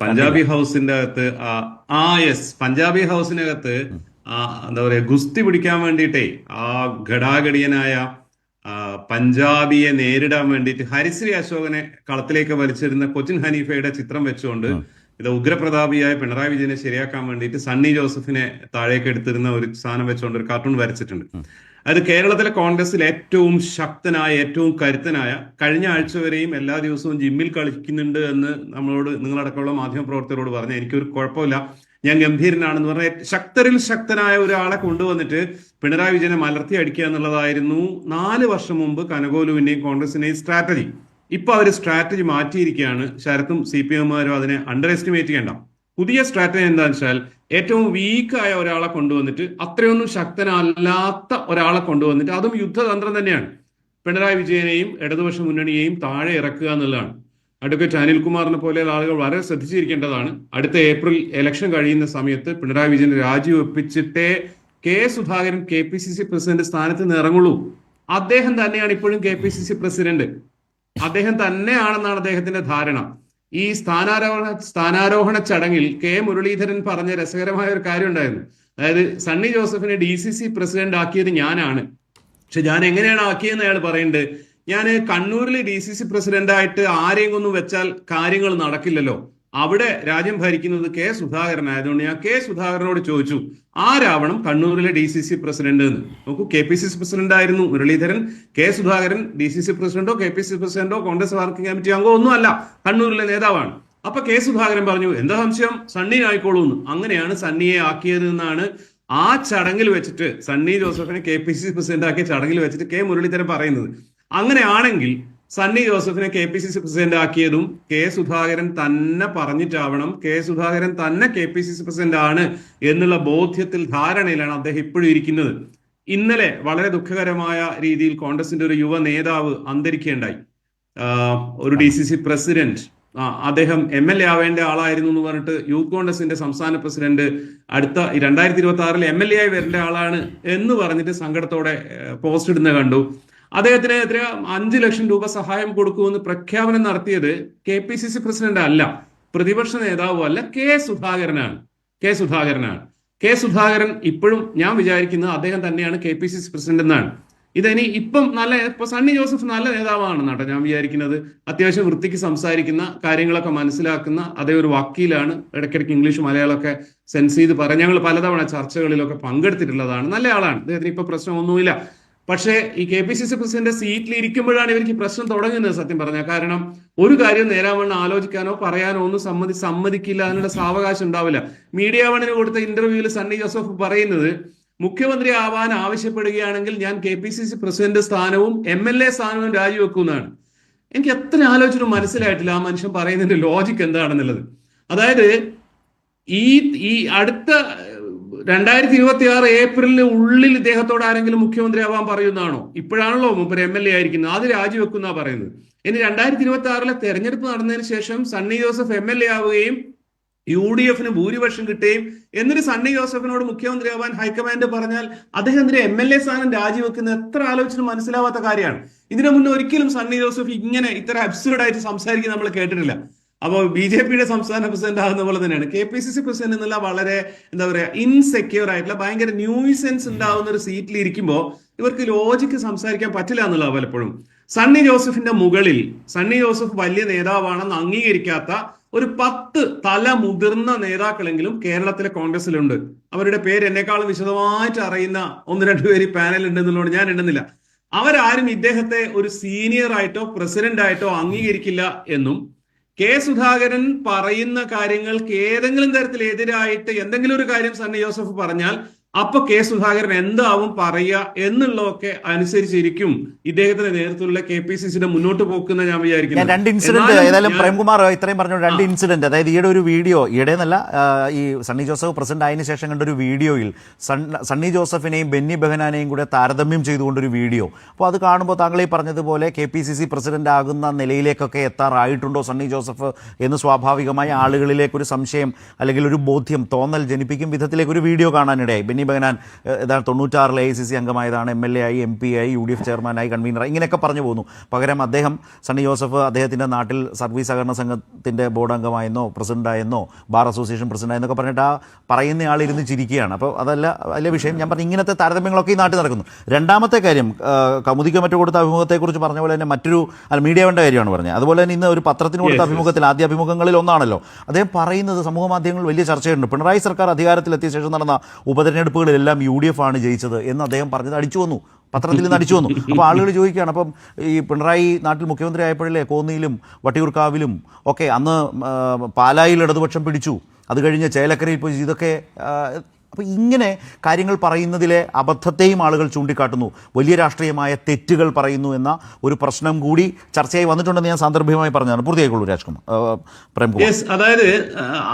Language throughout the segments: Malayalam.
പഞ്ചാബി ഹൗസിന്റെ അകത്ത് ആ- യെസ് പഞ്ചാബി ഹൗസിനകത്ത് എന്താ പറയാ ഗുസ്തി പിടിക്കാൻ വേണ്ടിയിട്ടേ ആ ഘടാഘടിയനായ പഞ്ചാബിയെ നേരിടാൻ വേണ്ടിയിട്ട് ഹരിശ്രീ അശോകനെ കളത്തിലേക്ക് വലിച്ചിരുന്ന കൊച്ചിൻ ഹനീഫയുടെ ചിത്രം വെച്ചുകൊണ്ട് ഇത് ഉഗ്രപ്രതാപിയായ പിണറായി വിജയനെ ശരിയാക്കാൻ വേണ്ടിയിട്ട് സണ്ണി ജോസഫിനെ താഴേക്ക് എടുത്തിരുന്ന ഒരു സാധനം വെച്ചുകൊണ്ട് ഒരു കാർട്ടൂൺ വരച്ചിട്ടുണ്ട്. അത് കേരളത്തിലെ കോൺഗ്രസിൽ ഏറ്റവും ശക്തനായ ഏറ്റവും കരുത്തനായ കഴിഞ്ഞ ആഴ്ച വരെയും എല്ലാ ദിവസവും ജിമ്മിൽ കളിക്കുന്നുണ്ട് എന്ന് നമ്മളോട് നിങ്ങളടക്കമുള്ള മാധ്യമപ്രവർത്തകരോട് പറഞ്ഞു എനിക്കൊരു കുഴപ്പമില്ല ഞാൻ ഗംഭീരനാണെന്ന് പറഞ്ഞ ശക്തരിൽ ശക്തനായ ഒരാളെ കൊണ്ടുവന്നിട്ട് പിണറായി വിജയനെ മലർത്തി അടിക്കുക എന്നുള്ളതായിരുന്നു നാല് വർഷം മുമ്പ് കനകോലുവിന്റെയും കോൺഗ്രസിന്റെയും സ്ട്രാറ്റജി ഇപ്പൊ അവർ സ്ട്രാറ്റജി മാറ്റിയിരിക്കുകയാണ്. ശരത്തും സി പി എമ്മുകാരും അതിനെ അണ്ടർ എസ്റ്റിമേറ്റ് ചെയ്യണ്ട. പുതിയ സ്ട്രാറ്റജി എന്താണെന്ന് വെച്ചാൽ ഏറ്റവും വീക്കായ ഒരാളെ കൊണ്ടുവന്നിട്ട് അത്രയൊന്നും ശക്തനല്ലാത്ത ഒരാളെ കൊണ്ടുവന്നിട്ട് അതും യുദ്ധതന്ത്രം തന്നെയാണ്. പിണറായി വിജയനെയും ഇടതുപക്ഷ മുന്നണിയെയും താഴെ ഇറക്കുക എന്നുള്ളതാണ്. അഡ്വക്കേറ്റ് അനിൽകുമാറിനെ പോലെയുള്ള ആളുകൾ വളരെ ശ്രദ്ധിച്ചിരിക്കേണ്ടതാണ്. അടുത്ത ഏപ്രിൽ ഇലക്ഷൻ കഴിയുന്ന സമയത്ത് Pinarayi Vijayan രാജിവെപ്പിച്ചിട്ടേ K Sudhakaran K P C C president സ്ഥാനത്ത് നിന്ന് ഇറങ്ങുള്ളൂ. അദ്ദേഹം തന്നെയാണ് ഇപ്പോഴും K P C C president. അദ്ദേഹം തന്നെയാണെന്നാണ് അദ്ദേഹത്തിന്റെ ധാരണ. ഈ സ്ഥാനാരോഹണ സ്ഥാനാരോഹണ ചടങ്ങിൽ കെ മുരളീധരൻ പറഞ്ഞ രസകരമായ ഒരു കാര്യം ഉണ്ടായിരുന്നു അതായത് സണ്ണി ജോസഫിനെ ഡി സി സി പ്രസിഡന്റ് ആക്കിയത് ഞാനാണ്. പക്ഷെ ഞാൻ എങ്ങനെയാണ് ആക്കിയെന്ന് അയാൾ പറയുന്നുണ്ട് ഞാൻ കണ്ണൂരിൽ ഡി സി സി പ്രസിഡന്റ് ആയിട്ട് ആരെയും ഒന്നും വെച്ചാൽ കാര്യങ്ങൾ നടക്കില്ലല്ലോ. അവിടെ രാജ്യം ഭരിക്കുന്നത് കെ സുധാകരൻ ആയതുകൊണ്ട് ഞാൻ കെ സുധാകരനോട് ചോദിച്ചു ആരാവണം കണ്ണൂരിലെ ഡി സി സി പ്രസിഡന്റ് എന്ന് നോക്കൂ K P C C president ആയിരുന്നു Muraleedharan K Sudhakaran D C C പ്രസിഡന്റോ K P C പ്രസിഡന്റോ കോൺഗ്രസ് വർക്കിംഗ് കമ്മിറ്റി അംഗമോ ഒന്നുമല്ല കണ്ണൂരിലെ നേതാവാണ്. അപ്പൊ കെ സുധാകരൻ പറഞ്ഞു എന്താ സംശയം? സണ്ണി ആയിക്കോളൂ എന്ന്. അങ്ങനെയാണ് സണ്ണിയെ ആക്കിയത് എന്നാണ് ആ ചടങ്ങിൽ വെച്ചിട്ട് സണ്ണി ജോസഫിനെ കെ പി സി പ്രസിഡന്റ് ആക്കിയ ചടങ്ങിൽ വെച്ചിട്ട് കെ മുരളീധരൻ പറയുന്നത്. അങ്ങനെയാണെങ്കിൽ സണ്ണി ജോസഫിനെ K P C C president ആക്കിയതും K Sudhakaran തന്നെ പറഞ്ഞിട്ടാവണം. കെ സുധാകരൻ തന്നെ K P C C president ആണ് എന്നുള്ള ബോധ്യത്തിൽ ധാരണയിലാണ് അദ്ദേഹം ഇപ്പോഴും ഇരിക്കുന്നത്. ഇന്നലെ വളരെ ദുഃഖകരമായ രീതിയിൽ കോൺഗ്രസിന്റെ ഒരു യുവ നേതാവ് അന്തരിക്കേണ്ടായി ഒരു ഡി സി സി പ്രസിഡന്റ്. അദ്ദേഹം എം എൽ എ ആവേണ്ട ആളായിരുന്നു എന്ന് പറഞ്ഞിട്ട് യൂത്ത് കോൺഗ്രസിന്റെ സംസ്ഥാന പ്രസിഡന്റ് അടുത്ത രണ്ടായിരത്തി ഇരുപത്തി ആറിൽ എം എൽ എ ആയി വരേണ്ട ആളാണ് എന്ന് പറഞ്ഞിട്ട് സങ്കടത്തോടെ പോസ്റ്റ് ഇടുന്ന കണ്ടു. അദ്ദേഹത്തിന് എത്ര അഞ്ചു ലക്ഷം രൂപ സഹായം കൊടുക്കുമെന്ന് പ്രഖ്യാപനം നടത്തിയത് K P C C president അല്ല പ്രതിപക്ഷ നേതാവും അല്ല കെ സുധാകരനാണ്. കെ സുധാകരനാണ്. കെ സുധാകരൻ ഇപ്പോഴും ഞാൻ വിചാരിക്കുന്നത് അദ്ദേഹം തന്നെയാണ് K P C C president എന്നാണ്. ഇതിനി ഇപ്പം നല്ല ഇപ്പൊ സണ്ണി ജോസഫ് നല്ല നേതാവാണെന്നാട്ടോ ഞാൻ വിചാരിക്കുന്നത് അത്യാവശ്യം വൃത്തിക്ക് സംസാരിക്കുന്ന കാര്യങ്ങളൊക്കെ മനസ്സിലാക്കുന്ന അതേ ഒരു വക്കീലാണ് ഇടയ്ക്കിടയ്ക്ക് ഇംഗ്ലീഷ് മലയാളമൊക്കെ സെൻസ് ചെയ്ത് പറയാം ഞങ്ങൾ പലതവണ ചർച്ചകളിലൊക്കെ പങ്കെടുത്തിട്ടുള്ളതാണ്. നല്ല ആളാണ്. അദ്ദേഹത്തിന് ഇപ്പൊ പ്രശ്നമൊന്നുമില്ല. പക്ഷേ ഈ K P C C president സീറ്റിൽ ഇരിക്കുമ്പോഴാണ് ഇവർക്ക് പ്രശ്നം തുടങ്ങുന്നത് സത്യം പറഞ്ഞാൽ. കാരണം ഒരു കാര്യം നേരാവണ്ണം ആലോചിക്കാനോ പറയാനോ ഒന്നും സമ്മതി സമ്മതിക്കില്ല അതിനുള്ള സാവകാശം ഉണ്ടാവില്ല. മീഡിയ വണിന് കൊടുത്ത ഇന്റർവ്യൂവിൽ സണ്ണി ജോസഫ് പറയുന്നത് മുഖ്യമന്ത്രി ആവാൻ ആവശ്യപ്പെടുകയാണെങ്കിൽ ഞാൻ K P C C president സ്ഥാനവും എം എൽ എ സ്ഥാനവും രാജിവെക്കുന്നതാണ്. എനിക്ക് എത്ര ആലോചിച്ചിട്ടും മനസ്സിലായിട്ടില്ല ആ മനുഷ്യൻ പറയുന്നതിന്റെ ലോജിക് എന്താണെന്നുള്ളത്. അതായത് ഈ ഈ അടുത്ത രണ്ടായിരത്തി ഇരുപത്തി ആറ് ഏപ്രിലിന് ഉള്ളിൽ ഇദ്ദേഹത്തോട് ആരെങ്കിലും മുഖ്യമന്ത്രി ആവാൻ പറയുന്നതാണോ ഇപ്പോഴാണല്ലോ മുമ്പ് എം എൽ എ ആയിരിക്കുന്നത്. അത് രാജിവെക്കുന്ന പറയുന്നത്. ഇനി രണ്ടായിരത്തി ഇരുപത്തി ആറിലെ തെരഞ്ഞെടുപ്പ് നടന്നതിന് ശേഷം Sunny Joseph M L A ആവുകയും യു ഡി എഫിന് ഭൂരിപക്ഷം കിട്ടുകയും എന്നിട്ട് സണ്ണി ജോസഫിനോട് മുഖ്യമന്ത്രി ആവാൻ ഹൈക്കമാൻഡ് പറഞ്ഞാൽ അദ്ദേഹം എന്തിനാ എം എൽ എ സ്ഥാനം രാജിവെക്കുന്നത് എത്ര ആലോചിച്ചിട്ട് മനസ്സിലാവാത്ത കാര്യമാണ്. ഇതിനു മുന്നേ ഒരിക്കലും സണ്ണി ജോസഫ് ഇങ്ങനെ ഇത്ര അബ്സേർഡ് ആയിട്ട് സംസാരിക്കുന്നത് നമ്മൾ കേട്ടിട്ടില്ല. അപ്പോൾ ബി ജെ പിയുടെ സംസ്ഥാന പ്രസിഡന്റ് ആകുന്ന പോലെ തന്നെയാണ്. K P C C president എന്നുള്ള വളരെ എന്താ പറയുക ഇൻസെക്യൂർ ആയിട്ടുള്ള ഭയങ്കര ന്യൂസെൻസ് ഉണ്ടാവുന്ന ഒരു സീറ്റിൽ ഇരിക്കുമ്പോൾ ഇവർക്ക് ലോജിക്ക് സംസാരിക്കാൻ പറ്റില്ല എന്നുള്ള പലപ്പോഴും. സണ്ണി ജോസഫിന്റെ മുകളിൽ സണ്ണി ജോസഫ് വലിയ നേതാവാണെന്ന് അംഗീകരിക്കാത്ത ഒരു പത്ത് തല മുതിർന്ന നേതാക്കളെങ്കിലും കേരളത്തിലെ കോൺഗ്രസിലുണ്ട്. അവരുടെ പേര് എന്നെക്കാളും വിശദമായിട്ട് അറിയുന്ന ഒന്ന് രണ്ട് പേര് പാനൽ ഉണ്ടെന്നുള്ളത് ഞാൻ എണ്ണുന്നില്ല അവരാരും ഇദ്ദേഹത്തെ ഒരു സീനിയർ ആയിട്ടോ പ്രസിഡന്റ് ആയിട്ടോ അംഗീകരിക്കില്ല എന്നും കെ സുധാകരൻ പറയുന്ന കാര്യങ്ങൾക്ക് ഏതെങ്കിലും തരത്തിൽ എതിരായിട്ട് എന്തെങ്കിലും ഒരു കാര്യം സണ്ണി ജോസഫ് പറഞ്ഞാൽ അപ്പൊ കെ സുധാകരൻ എന്താവും പറയുക എന്നുള്ളതൊക്കെ അനുസരിച്ചിരിക്കും. ഇദ്ദേഹത്തിന്റെ നേതൃത്വത്തിലുള്ള കെ പി സി സിയുടെ മുന്നോട്ട് പോക്കുന്ന ഞാൻ വിചാരിക്കുന്നു രണ്ട് ഇൻസിഡന്റ് ഏതായാലും പ്രേംകുമാർ ഇത്രയും പറഞ്ഞു രണ്ട് ഇൻസിഡന്റ് അതായത് ഈയിടെ ഒരു വീഡിയോ ഈയിടെ എന്നല്ല ഈ സണ്ണി ജോസഫ് പ്രസിഡന്റ് ആയതിനു ശേഷം കണ്ട ഒരു വീഡിയോയിൽ സണ്ണി ജോസഫിനെയും ബെന്നി ബെഹനാനെയും കൂടെ താരതമ്യം ചെയ്തുകൊണ്ടൊരു വീഡിയോ. അപ്പോൾ അത് കാണുമ്പോൾ താങ്കൾ ഈ പറഞ്ഞതുപോലെ K P C C president ആകുന്ന നിലയിലേക്കൊക്കെ എത്താറായിട്ടുണ്ടോ സണ്ണി ജോസഫ് എന്ന് സ്വാഭാവികമായി ആളുകളിലേക്കൊരു സംശയം അല്ലെങ്കിൽ ഒരു ബോധ്യം തോന്നൽ ജനിപ്പിക്കും വിധത്തിലേക്ക് ഒരു വീഡിയോ കാണാനിടയായി. ബെന്നി ബെന്നി ബഹനാൻ ഏഹ്, ഏതാണ്ട് തൊണ്ണൂറ്റാറിൽ എ ഐ സി സി അംഗമായതാണ് എം എൽ എ ആയി എം പി ആയി യു ഡി എഫ് ചെയർമാനായി കൺവീനറായി ഇങ്ങനെയൊക്കെ പറഞ്ഞു പോകുന്നു പകരം അദ്ദേഹം സണ്ണി ജോസഫ് അദ്ദേഹത്തിന്റെ നാട്ടിൽ സർവീസ് സഹകരണ സംഘത്തിന്റെ ബോർഡ് അംഗമായെന്നോ പ്രസിഡന്റായെന്നോ ബാർ അസോസിയേഷൻ പ്രസിഡന്റായെന്നൊക്കെ പറഞ്ഞിട്ട് ആ പറയുന്ന ആൾ ഇരുന്ന് ചിരിക്കുകയാണ്. അപ്പോൾ അതല്ല വലിയ വിഷയം. ഞാൻ പറഞ്ഞു ഇങ്ങനത്തെ താരതമ്യങ്ങളൊക്കെ ഈ നാട്ടിൽ നടക്കുന്നു. രണ്ടാമത്തെ കാര്യം കമുദിക്ക് മറ്റു കൊടുത്ത അഭിമുഖത്തെക്കുറിച്ച് പറഞ്ഞ പോലെ തന്നെ മറ്റൊരു അല്ല മീഡിയ വേണ്ട കാര്യമാണ് പറഞ്ഞത്. അതുപോലെ തന്നെ ഇന്ന് ഒരു പത്രത്തിന് കൊടുത്ത അഭിമുഖത്തിൽ ആദ്യ അഭിമുഖങ്ങളിൽ ഒന്നാണല്ലോ. അദ്ദേഹം പറയുന്നത് സമൂഹ മാധ്യമങ്ങളിൽ വലിയ ചർച്ചയുണ്ട്. പിണറായി സർക്കാർ അധികാരത്തിലെത്തിയ ശേഷം നടന്ന ഉപതെരഞ്ഞെടുപ്പുകളിലെല്ലാം യു ഡി എഫ് ആണ് ജയിച്ചത് എന്ന് അദ്ദേഹം പറഞ്ഞത് അടിച്ചു വന്നു. പത്രത്തിൽ നിന്ന് അടിച്ചു വന്നു. അപ്പോൾ ആളുകൾ ചോദിക്കുകയാണ് അപ്പം ഈ പിണറായി നാട്ടിൽ മുഖ്യമന്ത്രി ആയപ്പോഴല്ലേ കോന്നിയിലും വട്ടിയൂർക്കാവിലും ഒക്കെ അന്ന് പാലായിൽ ഇടതുപക്ഷം പിടിച്ചു. അത് കഴിഞ്ഞ് ചേലക്കരയിൽ പോയി. ഇതൊക്കെ അപ്പോൾ ഇങ്ങനെ കാര്യങ്ങൾ പറയുന്നതിലെ അബദ്ധത്തെയും ആളുകൾ ചൂണ്ടിക്കാട്ടുന്നു. വലിയ രാഷ്ട്രീയമായ തെറ്റുകൾ പറയുന്നു എന്ന ഒരു പ്രശ്നം കൂടി ചർച്ചയായി വന്നിട്ടുണ്ടെന്ന് ഞാൻ സാന്ദർഭികമായി പറഞ്ഞതാണ്. പൂർത്തിയായിക്കോളൂ രാജ്കുമാർ. പ്രേംകുമാർ യെസ് അതായത്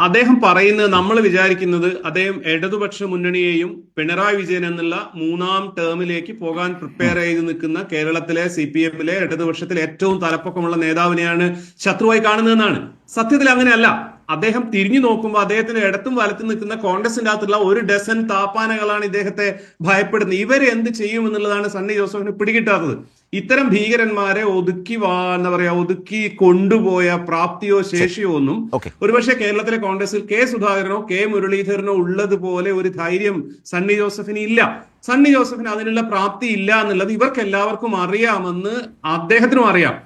അദ്ദേഹം പറയുന്നത് നമ്മൾ വിചാരിക്കുന്നത് അദ്ദേഹം ഇടതുപക്ഷ മുന്നണിയെയും പിണറായി വിജയൻ എന്നുള്ള മൂന്നാം ടേമിലേക്ക് പോകാൻ പ്രിപ്പയർ ചെയ്ത് നിൽക്കുന്ന കേരളത്തിലെ സി പി എമ്മിലെ ഇടതുപക്ഷത്തിലെ ഏറ്റവും തലപ്പൊക്കമുള്ള നേതാവിനെയാണ് ശത്രുവായി കാണുന്നതെന്നാണ്. സത്യത്തിൽ അങ്ങനെയല്ല. അദ്ദേഹം തിരിഞ്ഞു നോക്കുമ്പോൾ അദ്ദേഹത്തിന് ഇടത്തും വലത്തും നിൽക്കുന്ന കോൺഗ്രസിന്റെ അകത്തുള്ള ഒരു ഡസൻ താപ്പാനകളാണ് ഇദ്ദേഹത്തെ ഭയപ്പെടുന്നത്. ഇവരെ എന്ത് ചെയ്യും എന്നുള്ളതാണ് സണ്ണി ജോസഫിന് പിടികിട്ടാത്തത്. ഇത്തരം ഭീകരന്മാരെ ഒതുക്കി വാ എന്താ പറയാ ഒതുക്കി കൊണ്ടുപോയ പ്രാപ്തിയോ ശേഷിയോ ഒന്നും ഒരുപക്ഷെ കേരളത്തിലെ കോൺഗ്രസിൽ കെ സുധാകരനോ കെ മുരളീധരനോ ഉള്ളതുപോലെ ഒരു ധൈര്യം സണ്ണി ജോസഫിന് ഇല്ല. സണ്ണി ജോസഫിന് അതിനുള്ള പ്രാപ്തി ഇല്ല എന്നുള്ളത് ഇവർക്ക് എല്ലാവർക്കും അറിയാമെന്ന് അദ്ദേഹത്തിനും അറിയാം.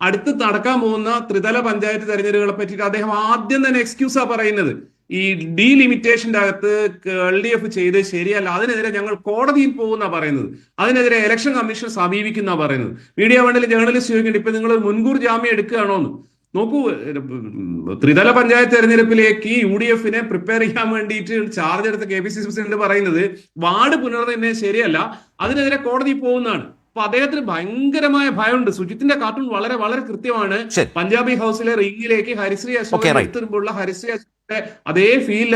അടുത്ത് നടക്കാൻ പോകുന്ന ത്രിതല പഞ്ചായത്ത് തെരഞ്ഞെടുപ്പുകളെ പറ്റിയിട്ട് അദ്ദേഹം ആദ്യം തന്നെ എക്സ്ക്യൂസാ പറയുന്നത്. ഈ ഡീലിമിറ്റേഷന്റെ അകത്ത് എൽ ഡി എഫ് ചെയ്ത് ശരിയല്ല അതിനെതിരെ ഞങ്ങൾ കോടതിയിൽ പോകുന്ന പറയുന്നത്. അതിനെതിരെ ഇലക്ഷൻ കമ്മീഷൻ സമീപിക്കുന്ന പറയുന്നത്. മീഡിയ വണ്ടിൽ ജേർണലിസ്റ്റ് ചോദിക്കുന്നുണ്ട് ഇപ്പൊ നിങ്ങൾ മുൻകൂർ ജാമ്യം എടുക്കുകയാണോ എന്ന്? നോക്കൂ ത്രിതല പഞ്ചായത്ത് തെരഞ്ഞെടുപ്പിലേക്ക് യു ഡി എഫിനെ പ്രിപ്പയർ ചെയ്യാൻ വേണ്ടിയിട്ട് ചാർജ് എടുത്ത K P C C president പറയുന്നത് വാർഡ് പുനർനിർണയം ശരിയല്ല അതിനെതിരെ കോടതി പോകുന്നതാണ്. അപ്പൊ അദ്ദേഹത്തിന് ഭയങ്കരമായ ഭയമുണ്ട്. സുജിത്തിന്റെ കാർട്ടൂൺ വളരെ വളരെ കൃത്യമാണ്. പഞ്ചാബി ഹൗസിലെ റിംഗിലേക്ക് ഹരിശ്രീ അശോകൻ right. എത്തുമ്പോഴുള്ള ഹരിശ്രീ അശോകന്റെ അതേ ഫീൽ